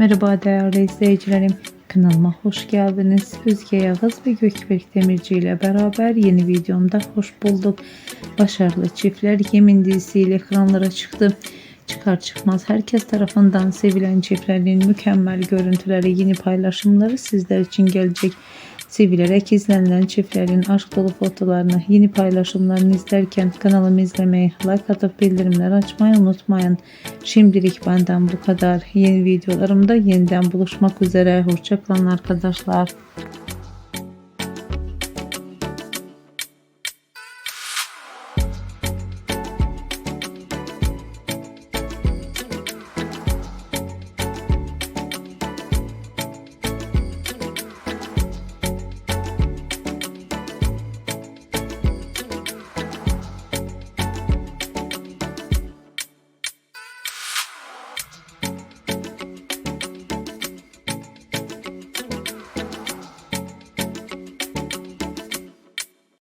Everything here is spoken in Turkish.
Merhaba değerli izleyicilerim. Kanalıma hoş geldiniz. Özge Yağız ve Gökberk Demirci ile beraber yeni videomda hoş bulduk. Başarılı çiftler yemin dizisiyle ekranlara çıktı. Çıkar çıkmaz herkes tarafından sevilen çiftlerin mükemmel görüntüleri, yeni paylaşımları sizler için gelecek. Sevilerek izlenilen çiftlerin aşk dolu fotolarını, yeni paylaşımlarını izlerken kanalımı izlemeyi, like atıp bildirimleri açmayı unutmayın. Şimdilik benden bu kadar. Yeni videolarımda yeniden buluşmak üzere. Hoşçakalın arkadaşlar.